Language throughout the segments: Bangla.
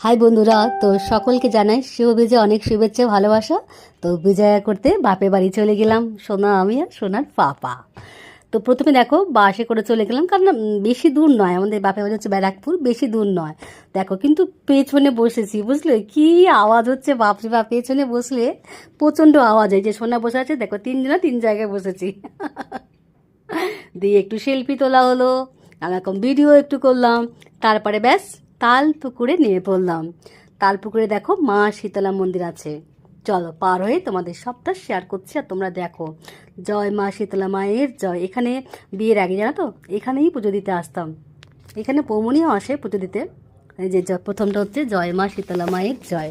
হাই বন্ধুরা, তো সকলকে জানাই শুভ বিজয়, অনেক শুভেচ্ছা, ভালোবাসা। তো বিজয়া করতে বাপের বাড়ি চলে গেলাম, সোনা আমি আর সোনার পাপা। তো প্রথমে দেখো, বাসে করে চলে গেলাম, কারণ বেশি দূর নয়, আমাদের বাপের বাড়ি হচ্ছে ব্যারাকপুর, বেশি দূর নয়। দেখো, কিন্তু পেছনে বসেছি, বুঝলে? কি আওয়াজ হচ্ছে, বাপরে বাপ, পেছনে বসলে প্রচণ্ড আওয়াজ হয়। যে সোনা বসে আছে, দেখো, তিনজনা তিন জায়গায় বসেছি। দিয়ে একটু সেলফি তোলা হলো এরকম ভিডিও একটু করলাম, তারপরে ব্যাস তাল পুকুরে নেমে পড়লাম। তাল পুকুরে দেখো মা শীতলা মন্দির আছে। চলো, পার হয়ে তোমাদের সবটা শেয়ার করছি আর তোমরা দেখো। জয় মা শীতলা মায়ের জয়। এখানে বিয়ের আগে, জানো তো? এখানেই পুজো দিতে আসতাম। এখানে পৌমনিও আসে পুজো দিতে। যে প্রথমটা হচ্ছে জয় মা শীতলা মায়ের জয়।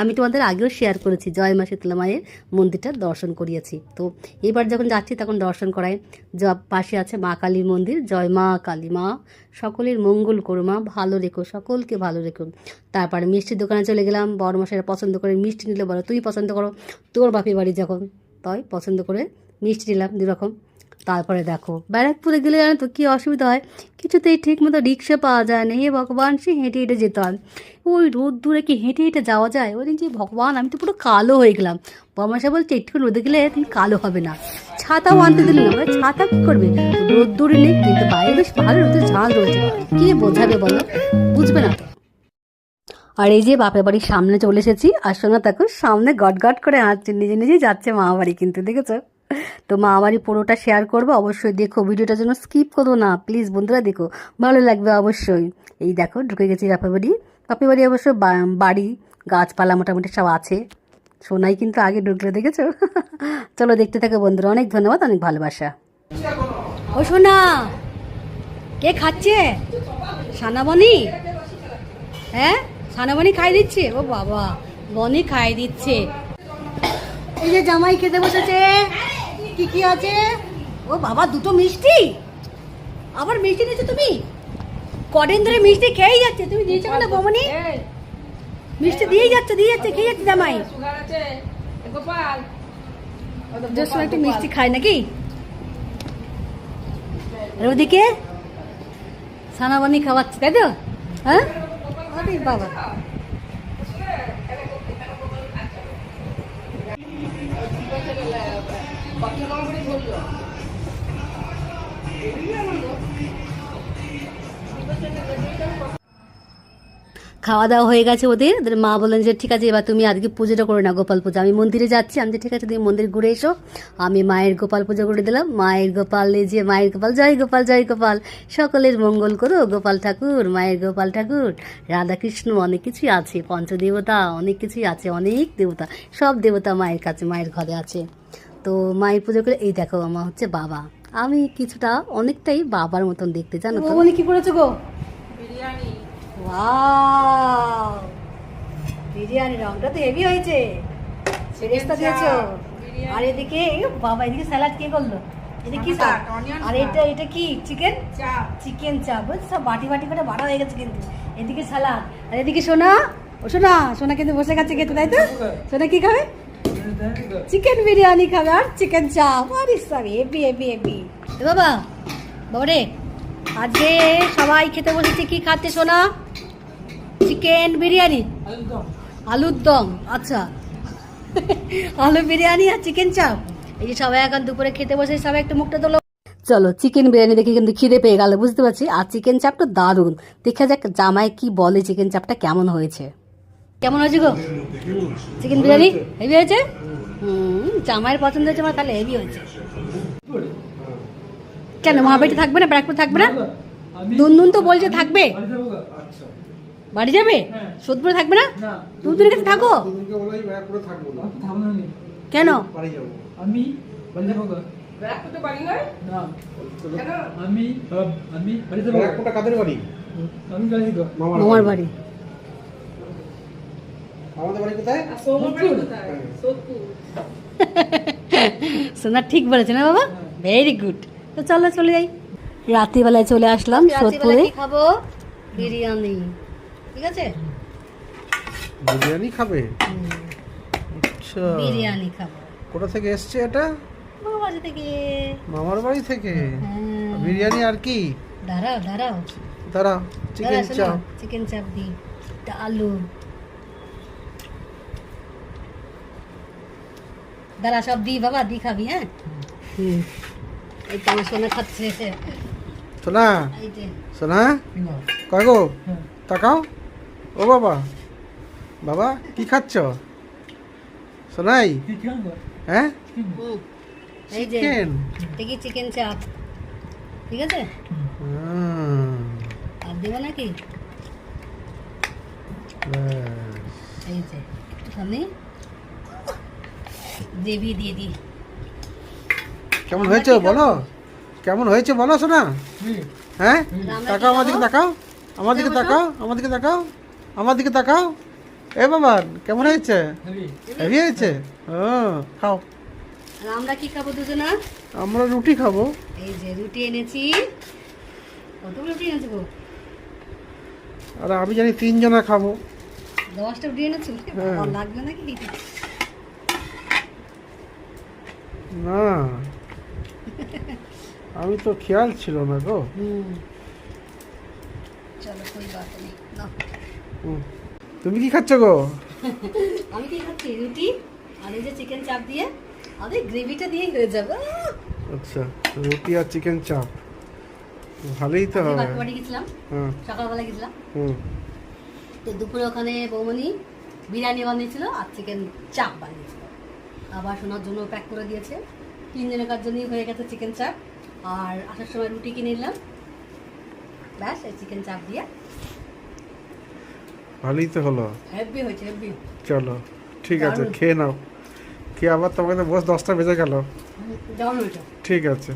আমি তোমাদের আগেও শেয়ার করেছি, জয় মা শীতলা মায়ের মন্দিরটা দর্শন করিয়েছি। তো এবার যখন যাচ্ছি তখন দর্শন করাই পাশে আছে মা কালীর মন্দির, জয় মা কালী মা। সকলের মঙ্গল করো মা, ভালো রেখো, সকলকে ভালো রেখো। তারপরে মিষ্টির দোকানে চলে গেলাম বড় মশাইরা পছন্দ করে মিষ্টি নিলে, বলো তুই পছন্দ করো, তোর বাপের বাড়ি যখন, তাই পছন্দ করে মিষ্টি নিলাম দুরকম। তারপরে দেখো, ব্যারাকপুরে গেলে জানো তো কী অসুবিধা হয়? কিছুতেই ঠিক মতো রিক্সা পাওয়া যায় না। হে ভগবান, সে হেঁটে হেঁটে যেতে হয়। ওই রোদ দূরে কি হেঁটে হেঁটে যাওয়া যায়? ওই যে ভগবান, আমি তো পুরো কালো হয়ে গেলাম। বর্মাশা বলছে, একটু রোদে গেলে তুমি কালো হবে না। ছাতাও আনতে দিল না ছাতা কী করবে? রোদ দূরে নেই, কিন্তু বাইরে বেশ ভালো রোদের ঝাঁজ রয়েছে। কি বোঝাবে বলো? বুঝবে না তো। আর এই যে বাপের বাড়ির সামনে চলে এসেছি, আর শোনা দেখো, সামনে গট গট করে হাঁটছে, নিজে নিজেই যাচ্ছে মা বাড়ি কিন্তু, দেখেছ? তো মা বাড়ি পুরোটা শেয়ার করব, অবশ্যই দেখো ভিডিওটা যেন স্কিপ করো না। প্লিজ বন্ধুরা দেখো, ভালো লাগবে অবশ্যই। এই দেখো, ঢুকে গেছি বাপের বাড়ি। বাপের বাড়ি অবশ্য বাড়ি, গাছপালা মোটামুটি সব আছে। সোনাই কিন্তু আগে ঢুকলে, দেখেছ? চলো দেখতে থাকো বন্ধুরা, অনেক ধন্যবাদ, অনেক ভালোবাসা। ও সোনা, কে খাচ্ছে? সানাবনি হ্যাঁ? সানাবনি খাই দিচ্ছে? ও বাবা, বনি খাই দিচ্ছে। এই যে জামাই খেতে বসেছে। কি কি আছে? ও বাবা দুটো মিষ্টি? আবার মিষ্টি দিয়েছ তুমি? কদিন ধরে মিষ্টি খেয়েই যাচ্ছে। তুমি দিয়েছ বলে বমনি? মিষ্টি দিয়েই যাচ্ছে দিয়ে যাচ্ছে খেয়ে যাচ্ছে জামাই। যে সময় একটু মিষ্টি খায় নাকি? আর ওদিকে সানাবানি খাওয়াচ্ছে তাই তো? হ্যাঁ? বাবা। খাওয়া দাওয়া হয়ে গেছে ওদের। ওদের মা বললেন যে ঠিক আছে এবার তুমি আজকে পুজোটা করে না গোপাল পুজো। আমি মন্দিরে যাচ্ছি। আমি যে ঠিক আছে তুমি মন্দির ঘুরে এসো। আমি মায়ের গোপাল পুজো করে দিলাম। মায়ের গোপাল এই যে মায়ের গোপাল জয় গোপাল জয় গোপাল। সকলের মঙ্গল করো গোপাল ঠাকুর মায়ের গোপাল ঠাকুর। রাধাকৃষ্ণ অনেক কিছুই আছে পঞ্চদেবতা অনেক কিছুই আছে অনেক দেবতা সব দেবতা মায়ের কাছে মায়ের ঘরে আছে। তো মায়ের পুজো করে এই দেখো আমার হচ্ছে বাবা। আমি কিছুটা অনেকটাই বাবার মতন দেখতে জানো তো? কি করেছ গো? বিরিয়ানি। ওয়াও বিরিয়ানি রংটা তো হেভি হয়েছে। সেরেস্তা দিয়েছ। আর এদিকে বাবা এদিকে স্যালাড কে করল? এদিকে কি আর এটা এটা কি? চিকেন চাপ চিকেন চাপ সব বাটি বাটি করে বাড়া হয়ে গেছে কিন্তু। এদিকে স্যালাড আর এদিকে সোনা? ও সোনা সোনা কিন্তু বসে গেছে খেতে তাই তো? সোনা কি খাবে? চিকেন বিরিয়ানি খাবে আর চিকেন চাপ আরে হেভি হেভি হেভি বাবা বাবা রে আজকে সবাই খেতে বসেছে, কি খাচ্ছে সোনা? চিকেন বিরিয়ানি? আলুর দম। আচ্ছা। আলু বিরিয়ানি আর চিকেন চাপ। এই যে সবাই এখন দুপুরে খেতে বসে, সবাই একটু মুখটা তোলো। চলো চিকেন বিরিয়ানি দেখে কিন্তু খিদে পেয়ে গেল, বুঝতে পারছি? আর চিকেন চাপটা দারুণ। দেখা যাক জামাই কি বলে চিকেন চাপটা কেমন হয়েছে। কেমন হয়েছে গো? চিকেন বিরিয়ানি? হেভি হয়েছে? হুম, জামাইয়ের পছন্দ হয়েছে, আমার তাহলে হেভি হয়েছে। কেন মহাবাড়িতে থাকবে না ব্যারাকপুর থাকবে না? দুনদুন তো বলছে থাকবে। বাড়ি যাবে সোদপুরে থাকবে না? দুদিনের কাছে থাকো। কেন? আমি বাড়ি মামার আমাদের কোথায়? সোনা ঠিক বলেছে না বাবা? ভেরি গুড তো চলো চলে যাই। রাত্রিবেলায় চলে আসলাম সোদপুরে। খাব? বিরিয়ানি। ঠিক আছে? বিরিয়ানি খাবে? আচ্ছা। বিরিয়ানি খাব। কোথা থেকে এসছে এটা? বাবা থেকে। মামার বাড়ি থেকে? হ্যাঁ। বিরিয়ানি আর কি? দাঁড়াও দাঁড়াও। দাঁড়া চিকেন চাপ চিকেন চাপ দিই। আলু। দাঁড়া সব দিই বাবা দি খাবি হ্যাঁ? হুম। সোনা খাচ্ছে। সোনা? এই যে। সোনা? না। কয় গো? হ্যাঁ। তাকাও। ও বাবা। বাবা কি খাচ্ছ? সোনাই? হ্যাঁ? হুম এই যে চিকেন দেখি চিকেন চাপ ঠিক আছে? আর দেবো নাকি? এই যে একটুখানি গ্রেভি দিয়ে দিই। কেমন হয়েছে বলো? কেমন হয়েছে বলো সোনা হ্যাঁ? তাকাও আমার দিকে তাকাও। আমার দিকে তাকাও আমার দিকে তাকাও। আমার দিকে তাকাও। এ বাবা কেমন হয়েছে? হেভি। হয়েছে? ও খাও। আমরা কি খাব দুজনা? আমরা রুটি খাব। এই যে রুটি এনেছি। কতগুলো রুটি এনেছি আর আমি জানি তিনজনা খাব। দশটা রুটি এনেছি? হ্যাঁ। লাগবে নাকি? না। আমি তো খেয়াল ছিল না গো। চলো কোই বাত নেই। নাও। তুমি কি খাচ্ছ গো? আমি কি খাচ্ছি? রুটি আর এই যে চিকেন চাপ দিয়ে? আরে গ্রেভিটা দিয়েই হয়ে যাবে। আচ্ছা রুটি আর চিকেন চাপ। ভালোই তো হবে। বাড়ি গেছিলাম। হ্যাঁ সকালবেলা গেছিলাম। হুম। তো দুপুরে ওখানে বৌমনি বিরিয়ানি বানিয়েছিল আর চিকেন চাপ বানিয়েছিল। আবার শোনার জন্য প্যাক করে দিয়েছে। তিনজনের জন্যই হয়ে গেছে চিকেন চাপ আর আসার সময় রুটি কিনে নিলাম। ব্যাস এই চিকেন চাপ দিয়ে। ভালোই তো হলো। হেভি হয়েছে হেভি চলো ঠিক আছে খেয়ে নাও। কি আবার তোমাকে বস দশটা বেজে গেল? ঠিক আছে।